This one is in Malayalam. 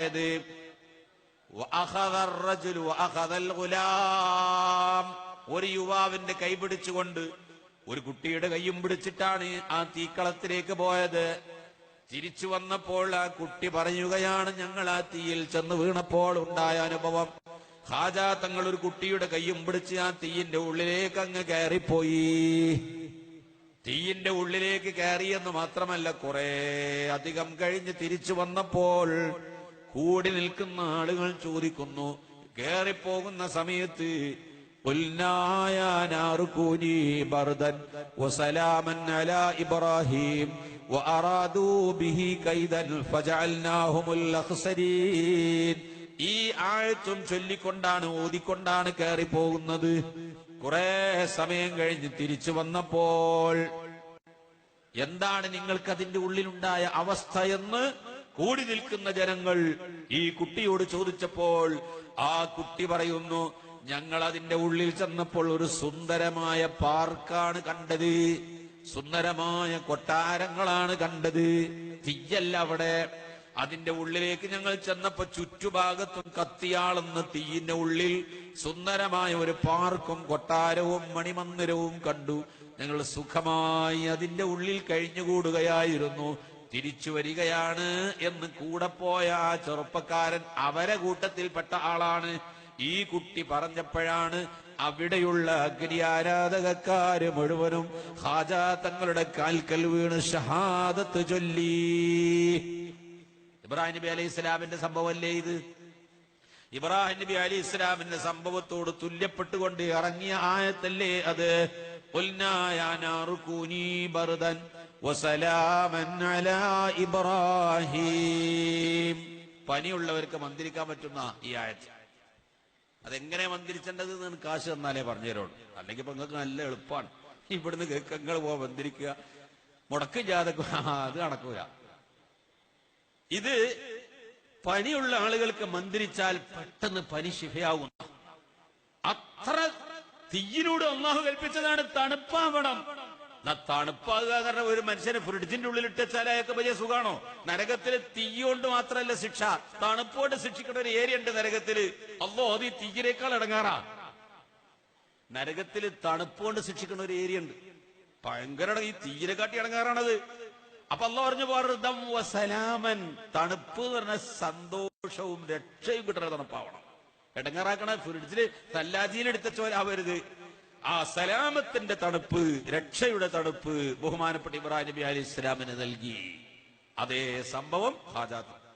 ഏത് ഒരു യുവാവിന്റെ കൈ പിടിച്ചുകൊണ്ട് ഒരു കുട്ടിയുടെ കൈയും പിടിച്ചിട്ടാണ് ആ തീക്കളത്തിലേക്ക് പോയത്. തിരിച്ചു വന്നപ്പോൾ ആ കുട്ടി പറയുകയാണ് ഞങ്ങൾ ആ തീയിൽ ചെന്ന് വീണപ്പോൾ ഉണ്ടായ അനുഭവം. ഹാജ തങ്ങൾ ഒരു കുട്ടിയുടെ കൈയും പിടിച്ച് ആ തീയിന്റെ ഉള്ളിലേക്ക് അങ്ങ് കയറിപ്പോയി. തീയിന്റെ ഉള്ളിലേക്ക് കയറിയെന്ന് മാത്രമല്ല കുറെ അധികം കഴിഞ്ഞ് തിരിച്ചു വന്നപ്പോൾ കൂടി നിൽക്കുന്ന ആളുകൾ ചോദിക്കുന്നു കേറിപ്പോകുന്ന സമയത്ത് ഇബ്രാഹിം ഈ ആഴത്തും ചൊല്ലിക്കൊണ്ടാണ് ഓതിക്കൊണ്ടാണ് കയറിപ്പോകുന്നത് കുറെ സമയം കഴിഞ്ഞ് തിരിച്ചു വന്നപ്പോൾ എന്താണ് നിങ്ങൾക്ക് അതിന്റെ ഉള്ളിലുണ്ടായ അവസ്ഥ എന്ന് കൂടി നിൽക്കുന്ന ജനങ്ങൾ ഈ കുട്ടിയോട് ചോദിച്ചപ്പോൾ ആ കുട്ടി പറയുന്നു ഞങ്ങൾ അതിന്റെ ഉള്ളിൽ ചെന്നപ്പോൾ ഒരു സുന്ദരമായ പാർക്കാണ് കണ്ടത്. സുന്ദരമായ കൊട്ടാരങ്ങളാണ് കണ്ടത്. തീയല്ല അവിടെ. അതിന്റെ ഉള്ളിലേക്ക് ഞങ്ങൾ ചെന്നപ്പോ ചുറ്റുഭാഗത്തും കത്തിയാളുന്ന തീയിന്റെ ഉള്ളിൽ സുന്ദരമായ ഒരു പാർക്കും കൊട്ടാരവും മണിമന്ദിരവും കണ്ടു. ഞങ്ങൾ സുഖമായി അതിന്റെ ഉള്ളിൽ കഴിഞ്ഞുകൂടുകയായിരുന്നു. തിരിച്ചു വരികയാണ് എന്ന് കൂടെ പോയ ആ ചെറുപ്പക്കാരൻ അവരെ കൂട്ടത്തിൽപ്പെട്ട ആളാണ്. ഈ കുട്ടി പറഞ്ഞപ്പോഴാണ് അവിടെയുള്ള അഗ്നി ആരാധകക്കാര് മുഴുവനും ഹാജാ തങ്ങളുടെ കാൽക്കൽ വീണ് ഷഹാദത്ത് ചൊല്ലി. ഇബ്രാഹിം നബി അലൈഹി ഇസ്ലാമിന്റെ സംഭവമല്ലേ ഇത്? ഇബ്രാഹിം നബി അലി ഇസ്ലാമിന്റെ സംഭവത്തോട് തുല്യപ്പെട്ടുകൊണ്ട് ഇറങ്ങിയ ആയത്തല്ലേ അത്? ഇബ്രാഹിം. പനിയുള്ളവർക്ക് മന്ദിരിക്കാൻ പറ്റുന്ന ഈ ആയത്ത്. അതെങ്ങനെ മന്ത്രിച്ചേണ്ടത് എന്ന് കാശ് തന്നാലേ പറഞ്ഞു തരുള്ളൂ അല്ലെങ്കിൽ ഇപ്പൊ നിങ്ങൾക്ക് നല്ല എളുപ്പമാണ്. ഇവിടുന്ന് നിങ്ങൾ പോവാ മന്ത്രിക്കുക? മുടക്ക് ജാതക അത് നടക്കൂല ഇത് പനിയുള്ള ആളുകൾക്ക് മന്ദിരിച്ചാൽ പെട്ടെന്ന് പനി ശിഫയാകുന്ന അത്ര തീയിലൂടെ ഒന്നാഹു കൽപ്പിച്ചതാണ് തണുപ്പാവണം. തണുപ്പാകുക കാരണം ഒരു മനുഷ്യനെ ഫ്രിഡ്ജിന്റെ ഉള്ളിൽ ഇട്ടാൽ അയാൾക്ക് വലിയ സുഖാണോ? നരകത്തിൽ തീ കൊണ്ട് മാത്രമല്ല ശിക്ഷ. തണുപ്പോണ്ട് ശിക്ഷിക്കുന്ന ഒരു ഏരിയ ഉണ്ട് നരകത്തിൽ. അല്ലോ അത് ഈ തീയിനേക്കാൾ ഇടങ്ങാറാ നരകത്തിൽ തണുപ്പോണ്ട് ശിക്ഷിക്കുന്ന ഒരു ഏരിയ ഉണ്ട്. ഭയങ്കര ഈ തീയിനെ കാട്ടി ഇടങ്ങാറാണത് അപ്പൊ അല്ല പറഞ്ഞു വെറുതം വസലാമൻ തണുപ്പ് എന്ന് പറഞ്ഞ സന്തോഷവും രക്ഷയും കിട്ടുന്ന തണുപ്പാവണം. ഇടങ്ങാറാക്കണ ഫ്രിഡ്ജിൽ സല്ലാജിയിൽ എടുത്തോലാവരുത് ആ സലാമത്തിന്റെ തണുപ്പ് രക്ഷയുടെ തണുപ്പ് ബഹുമാനപ്പെട്ട ഇബ്രാഹിം നബി അലി ഇസ്ലാമിന് നൽകി. അതേ സംഭവം ഹാജാത്ത്